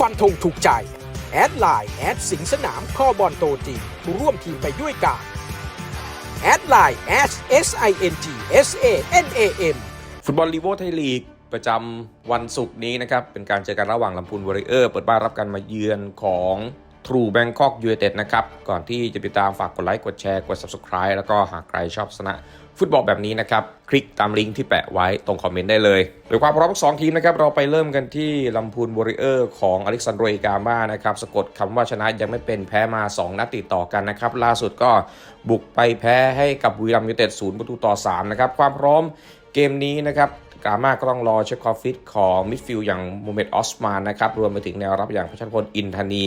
ฟันธงถูกใจ แอดไลน์แอดสิงสนามข้อบอลโตจริงร่วมทีมไปด้วยกันแอดไลน์ S S I N G S A N A M ฟุตบอลลีโวไทยลีกประจำวันศุกร์นี้นะครับ เป็นการเจอกันระหว่างลำพูนวอริเออร์ เปิดบ้านรับการมาเยือนของ ทรูแบงคอกยู i นเต็ดนะครับ ก่อนที่จะติดตามฝากกดไลค์กดแชร์กด Subscribe แล้วก็หากใครชอบสนะฟุตบอลแบบนี้นะครับ คลิกตามลิงก์ที่แปะไว้ตรงคอมเมนต์ได้เลยโดยความพร้อมทั้งสองทีมนะครับ เราไปเริ่มกันที่ลำพูนวอริเออร์ของอเล็กซานโดรกามานะครับ สะกดคำว่าชนะยังไม่เป็นแพ้มา 2 นัดติดต่อกันนะครับ ล่าสุดก็บุกไปแพ้ให้กับบุรีรัมย์ยูไนเต็ดศูนย์ประตูต่อ 3 นะครับ ความพร้อมเกมนี้นะครับ กามาก็ต้องรอเช็คคอฟฟิตของมิดฟิลด์อย่างโมเมตออสมานนะครับรวมไปถึงแนวรับอย่างพัชรพลอินทนี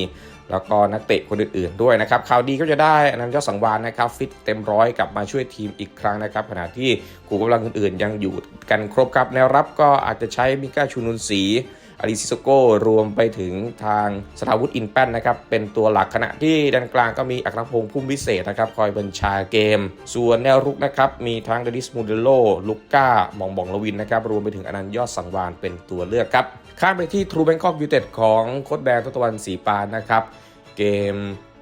แล้วก็นักเตะคนอื่นๆด้วยนะครับข่าวดีก็จะได้อนันต์ยอดสังวานนะครับฟิตเต็มร้อยกลับมาช่วยทีมอีกครั้งนะครับขณะที่กูกำลังอื่นๆ ยังอยู่กันครบครับแนวรับก็อาจจะใช้มิก้าชูนุนศรี อาริซิโซโกรวมไปถึงทางสถาวุธอินแป้นนะครับเป็นตัวหลักขณะที่ด้านกลางก็มีอัครพงษ์พุ่มวิเศษนะครับคอยบัญชาเกม ส่วนแนวรุกนะครับมีทั้งเดนิสมูเดโลลูก้ามองบองลวินนะครับรวมไปถึงอนันต์ยอดสังวานเป็นตัวเลือกครับข้ามไปที่ทรูแบงคอกยูเต็ดของโค้ชแบงค์ทศตวรรณสีปานนะครับเกม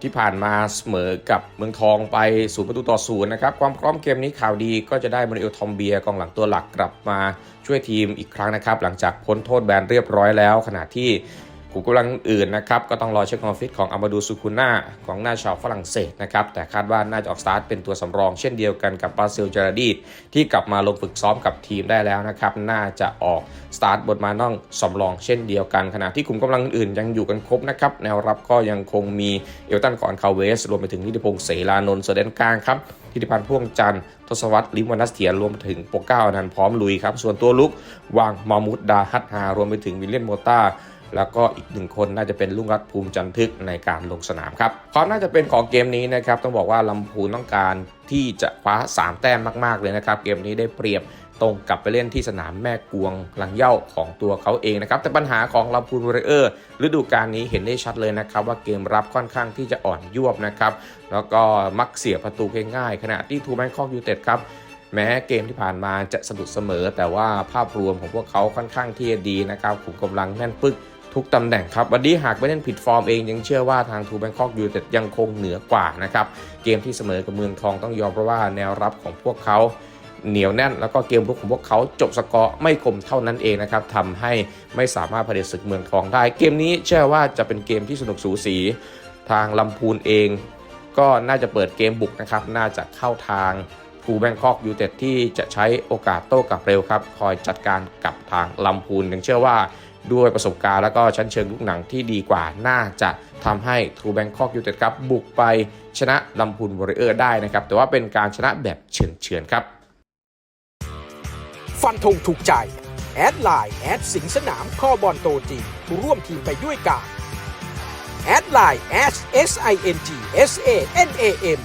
ที่ผ่านมาเสมอกับเมืองทองไปศูนย์ประตูต่อศูนย์นะครับ ความพร้อมเกมนี้ข่าวดีก็จะได้มาริเอลทอมเบียกองหลังตัวหลักกลับมาช่วยทีมอีกครั้งนะครับ หลังจากพ้นโทษแบนเรียบร้อยแล้ว ขณะที่ กูกำลังอื่นนะครับก็ต้องรอเช็คคอมฟิตของอามาดูซูคุน่าของหน้าชาวฝรั่งเศสนะครับแต่คาดว่าน่าจะออกสตาร์ทเป็นตัวสำรองเช่นเดียวกันกับบาซิลจาราดีที่กลับมาลงฝึกซ้อมกับทีมได้แล้วนะครับน่าจะออกสตาร์ทบทมาน้องสำรองเช่นเดียวกัน ขณะที่กลุ่มกำลังอื่นยังอยู่กันครบนะครับแนวรับก็ยังคงมีเอลตันก่อนคาเวส รวมไปถึงนิติพงศ์เสรานนท์เสดนกลางครับทิติพันธ์พ่วงจันทร์ทศวรรษลิมวานัสเถียรรวมถึงโปรเก้าอนันต์พร้อมลุยครับส่วนตัวลุกวางมามุดดาฮัตฮารวมไปถึงวิลเลียนโมต้า แล้วก็อีกหนึ่งคนน่าจะเป็นลุงรัฐภูมิจันทึกในการลงสนามครับความน่าจะเป็นของเกมนี้นะครับต้องบอกว่าลำพูนต้องการที่จะคว้า 3 แต้มมากๆเลยนะครับ เกมนี้ได้เปรียบตรงกลับไปเล่นที่สนามแม่กวงหลังเย้าของตัวเขาเองนะครับ แต่ปัญหาของลำพูนวอริเออร์ฤดูกาลนี้เห็นได้ชัดเลยนะครับ ว่าเกมรับค่อนข้างที่จะอ่อนยวบนะครับ แล้วก็มักเสียประตูง่ายๆขณะที่ทูแมนคอกยูเต็ดครับแม้เกมที่ผ่านมาจะสะดุดเสมอ แต่ว่าภาพรวมของพวกเขาค่อนข้างที่จะดีนะครับขุมกำลังแน่นปึก ทุกตำแหน่งครับ วันนี้หากไม่เล่นผิดฟอร์มเองยังเชื่อว่าทางทูแบงคอกยูเต็ดยังคงเหนือกว่านะครับ เกมที่เสมอกับเมืองทองต้องยอมเพราะว่าแนวรับของพวกเขาเหนียวแน่น แล้วก็เกมรุกของพวกเขาจบสกอร์ไม่คมเท่านั้นเองนะครับทำให้ไม่สามารถผลิตศึกเมืองทองได้ เกมนี้เชื่อว่าจะเป็นเกมที่สนุกสูสีทางลำพูนเอง ก็น่าจะเปิดเกมบุกนะครับน่าจะเข้าทางฟูแบงคอกยูเต็ดที่จะใช้โอกาสโต้กลับเร็วครับ คอยจัดการกับทางลำพูนยังเชื่อว่า ด้วยประสบการณ์แล้วก็ชั้นเชิงลูกหนังที่ดีกว่าน่าจะทำให้ทูแบงคอกยูเต็ดครับบุกไปชนะลำพูนวอริเออร์ได้นะครับ แต่ว่าเป็นการชนะแบบเฉือนๆครับ ฟันธงถูกใจ แอดไลน์แอดสิงสนามข้อบอลโตจริงร่วมทีมไปด้วยกันแอดไลน์ S S I N G S A N A M